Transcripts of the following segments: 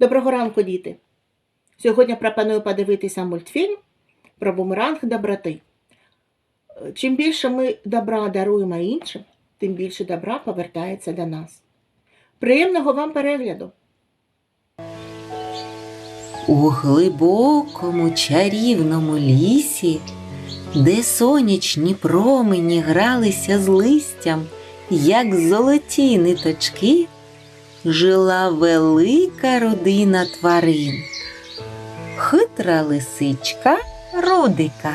Доброго ранку, діти! Сьогодні пропоную подивитися мультфільм про бумеранг доброти. Чим більше ми добра даруємо іншим, тим більше добра повертається до нас. Приємного вам перегляду! У глибокому чарівному лісі, де сонячні промені гралися з листям, як золоті ниточки, жила велика родина тварин. Хитра лисичка Рудика,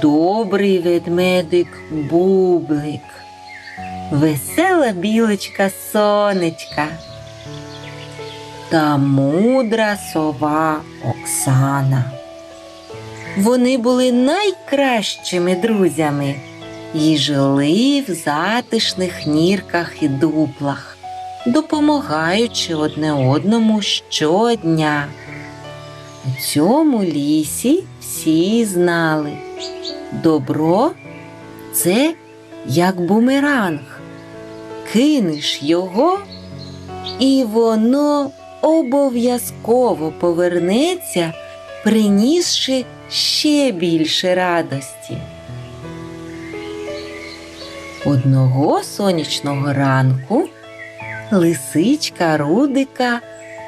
добрий ведмедик Бублик, весела білочка Сонечка та мудра сова Оксана. Вони були найкращими друзями і жили в затишних нірках і дуплах, допомагаючи одне одному щодня. У цьому лісі всі знали, добро це як бумеранг. Кинеш його, і воно обов'язково повернеться, принісши ще більше радості. Одного сонячного ранку лисичка Рудика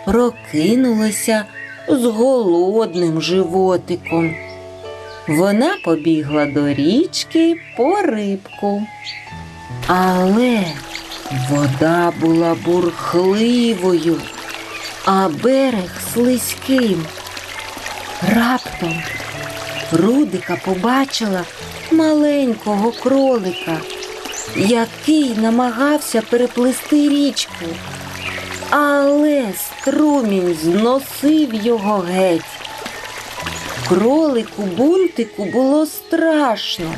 прокинулася з голодним животиком. Вона побігла до річки по рибку. Але вода була бурхливою, а берег слизьким. Раптом Рудика побачила маленького кролика, який намагався переплисти річку, але струмінь зносив його геть. Кролику бунтику було страшно.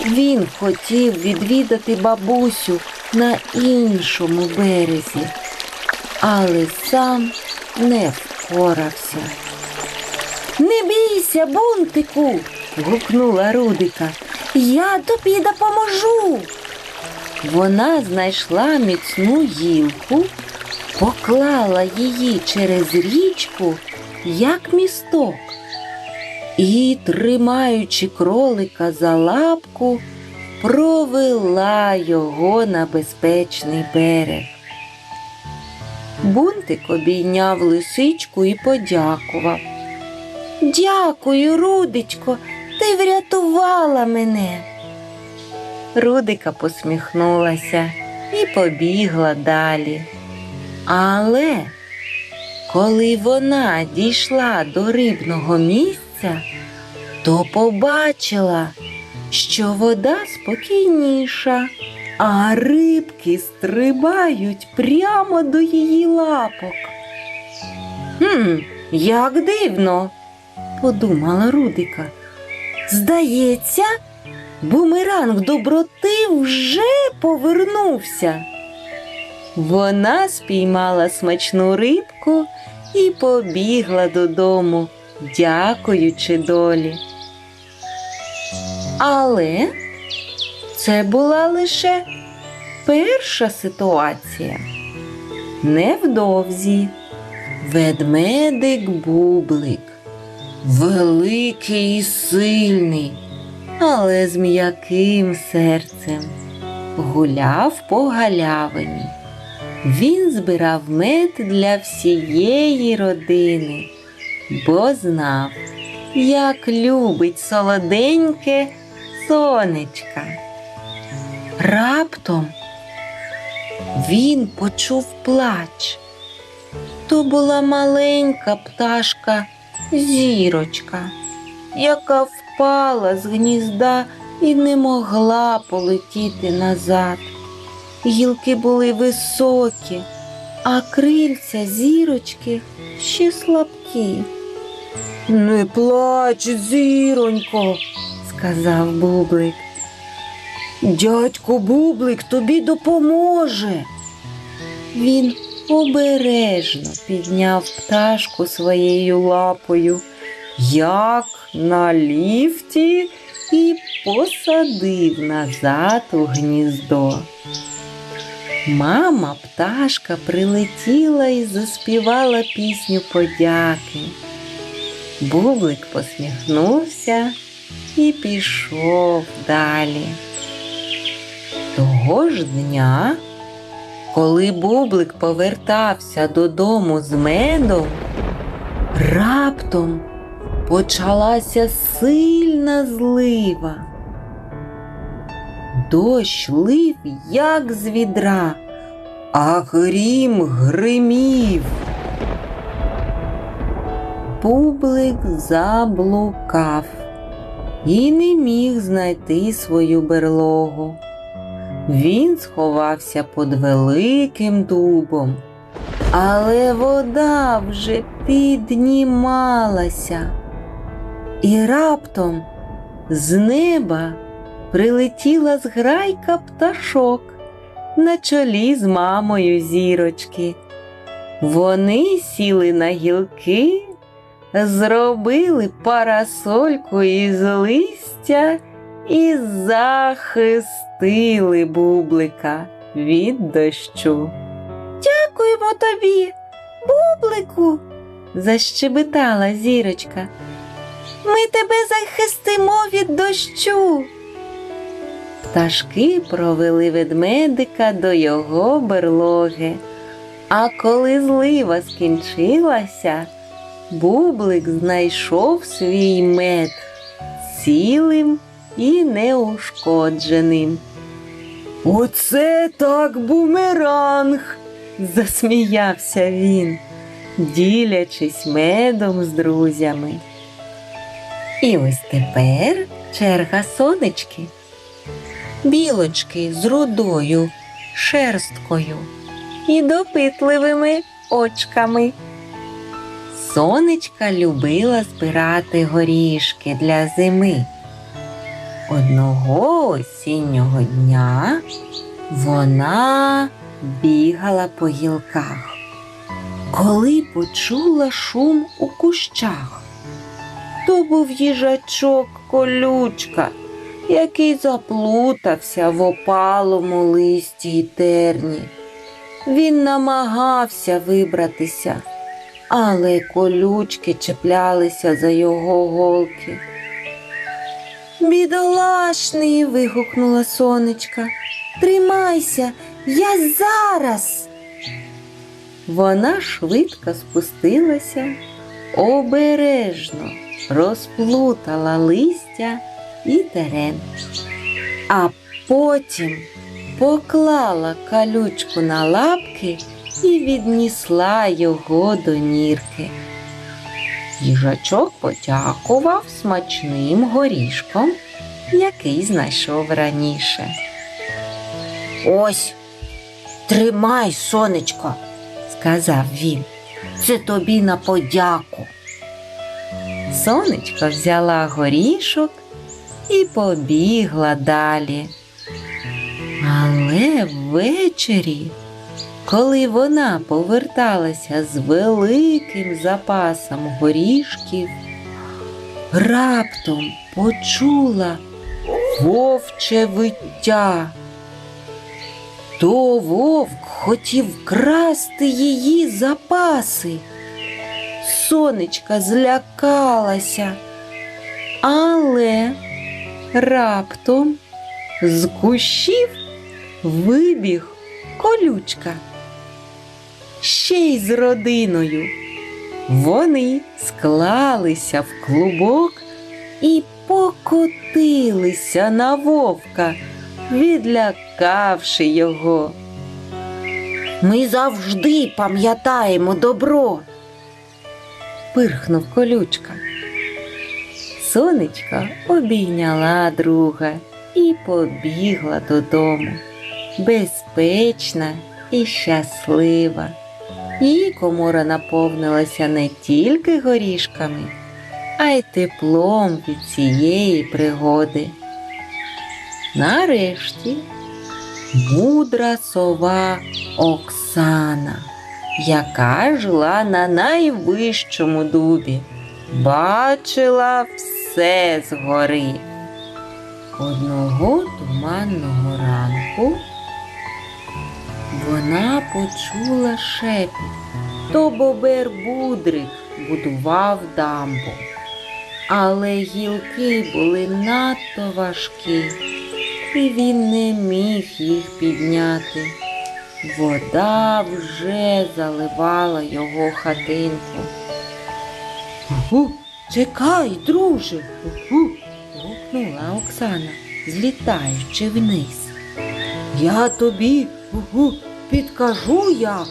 Він хотів відвідати бабусю на іншому березі, але сам не впорався. Не бійся, бунтику, гукнула Рудика. Я тобі допоможу. Вона знайшла міцну гілку, поклала її через річку, як місток, і, тримаючи кролика за лапку, провела його на безпечний берег. Бунтик обійняв лисичку і подякував. Дякую, Рудичко, ти врятувала мене. Рудика посміхнулася і побігла далі. Але коли вона дійшла до рибного місця, то побачила, що вода спокійніша, а рибки стрибають прямо до її лапок. Хм, як дивно, подумала Рудика. Здається, бумеранг доброти вже повернувся. Вона спіймала смачну рибку і побігла додому, дякуючи долі. Але це була лише перша ситуація. Невдовзі ведмедик бублик, великий і сильний, але з м'яким серцем, гуляв по галявині. Він збирав мед для всієї родини, бо знав, як любить солоденьке сонечка. Раптом він почув плач. То була маленька пташка зірочка, яка впала з гнізда і не могла полетіти назад. Гілки були високі, а крильця зірочки ще слабкі. Не плач, зіронько, сказав Бублик. Дядько Бублик тобі допоможе. Він обережно підняв пташку своєю лапою, як на ліфті, і посадив назад у гніздо. Мама пташка прилетіла і заспівала пісню подяки. Бублик посміхнувся і пішов далі. Того ж дня, коли Бублик повертався додому з медом, раптом почалася сильна злива. Дощ лив, як з відра, а грім гримів. Бублик заблукав і не міг знайти свою берлогу. Він сховався під великим дубом, але вода вже піднімалася. І раптом з неба прилетіла зграйка пташок на чолі з мамою зірочки. Вони сіли на гілки, зробили парасольку із листя і захистили бублика від дощу. Дякуємо тобі, бублику, защебетала зірочка. Ми тебе захистимо від дощу. Пташки провели ведмедика до його берлоги. А коли злива скінчилася, бублик знайшов свій мед цілим і неушкодженим. Оце так бумеранг, засміявся він, ділячись медом з друзями. І ось тепер черга сонечки. Білочки з рудою шерсткою і допитливими очками. Сонечка любила збирати горішки для зими. Одного осіннього дня вона бігала по гілках, коли почула шум у кущах. То був їжачок колючка, який заплутався в опалому листі й терні. Він намагався вибратися, але колючки чіплялися за його голки. Бідолашний. вигукнула сонечка. Тримайся, я зараз. Вона швидко спустилася, обережно розплутала листя і терен, а потім поклала калючку на лапки і віднісла його до нірки. Їжачок подякував смачним горішком, який знайшов раніше. Ось, тримай, сонечко, Сказав він. це тобі на подяку. Сонечко взяла горішок і побігла далі. Але ввечері, коли вона поверталася з великим запасом горішків, раптом почула вовче виття. То вовк хотів красти її запаси. Сонечка злякалася, але раптом з кущів вибіг колючка. Ще й з родиною. Вони склалися в клубок і покотилися на вовка, відлякавши його. Ми завжди пам'ятаємо добро. пирхнув колючка. Сонечка обійняла друга і побігла додому, безпечна і щаслива. Її комора наповнилася не тільки горішками, а й теплом від цієї пригоди. Нарешті мудра сова Оксана, яка жила на найвищому дубі, бачила все згори. Одного туманного ранку Вона почула шепіт. То бобер Будрик будував дамбу. Але гілки були надто важкі, і він не міг їх підняти. Вода вже заливала його хатинку. Гу, чекай, друже. Гу, гукнула Оксана, злітаючи вниз. Я тобі гу, підкажу як.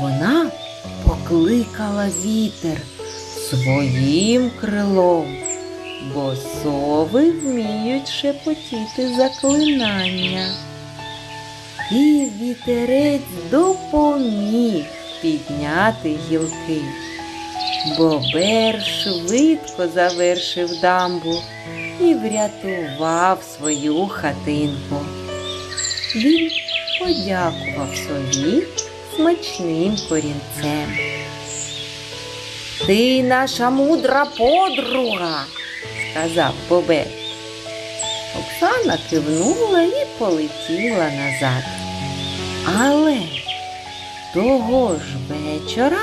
Вона покликала вітер своїм крилом, бо сови вміють шепотіти заклинання. І вітерець допоміг підняти гілки. Бобер швидко завершив дамбу і врятував свою хатинку. Він подякував собі смачним корінцем. Ти наша мудра подруга, сказав Бобер. Оксана кивнула і полетіла назад. Але того ж вечора,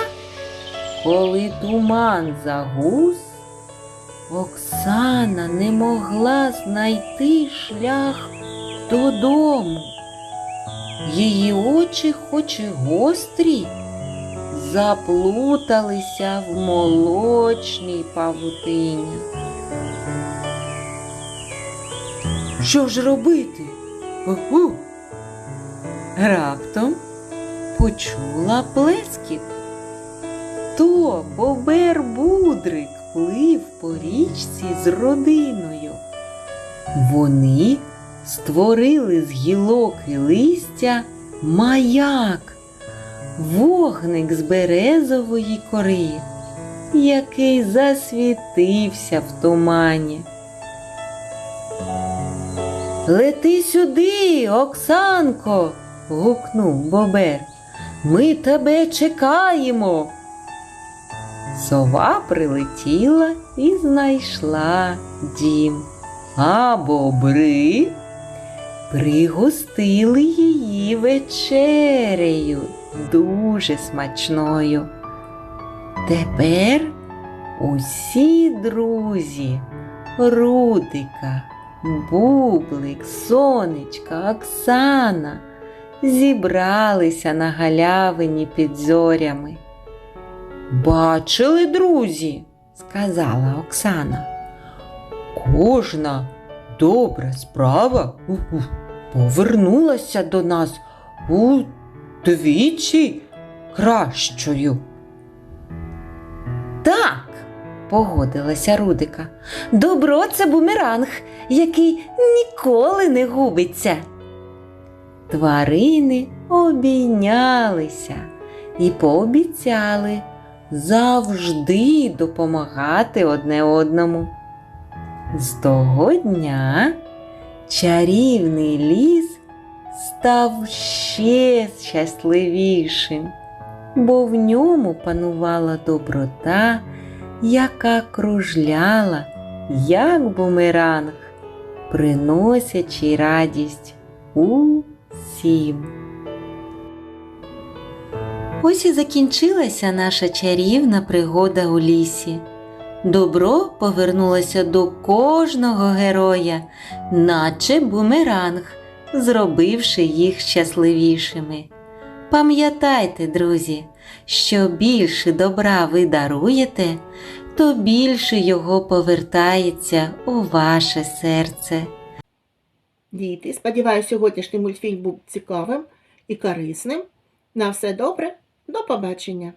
коли туман загус, Оксана не могла знайти шлях додому. Її очі, хоч і гострі, заплуталися в молочній павутині. Що ж робити? Гу. Раптом почула плескіт. То бобер Будрик плив по річці з родиною. Вони створили з гілок і листя маяк, вогник з березової кори, який засвітився в тумані. Лети сюди, Оксанко, гукнув Бобер. Ми тебе чекаємо. Сова прилетіла і знайшла дім, а бобри пригостили її вечерею дуже смачною. Тепер усі друзі Рудика, Бублик, Сонечка, Оксана зібралися на галявині під зорями. Бачили, друзі, сказала Оксана. Кожна добра справа повернулася до нас удвічі кращою. Так, погодилася Рудика. Добро це бумеранг, який ніколи не губиться. Тварини обійнялися і пообіцяли завжди допомагати одне одному. З того дня чарівний ліс став ще щасливішим, бо в ньому панувала доброта, яка кружляла, як бумеранг, приносячи радість усім. Ось і закінчилася наша чарівна пригода у лісі. Добро повернулося до кожного героя, наче бумеранг, зробивши їх щасливішими. Пам'ятайте, друзі, що більше добра ви даруєте, то більше його повертається у ваше серце. Діти, сподіваюся, сьогоднішній мультфільм був цікавим і корисним. На все добре, до побачення!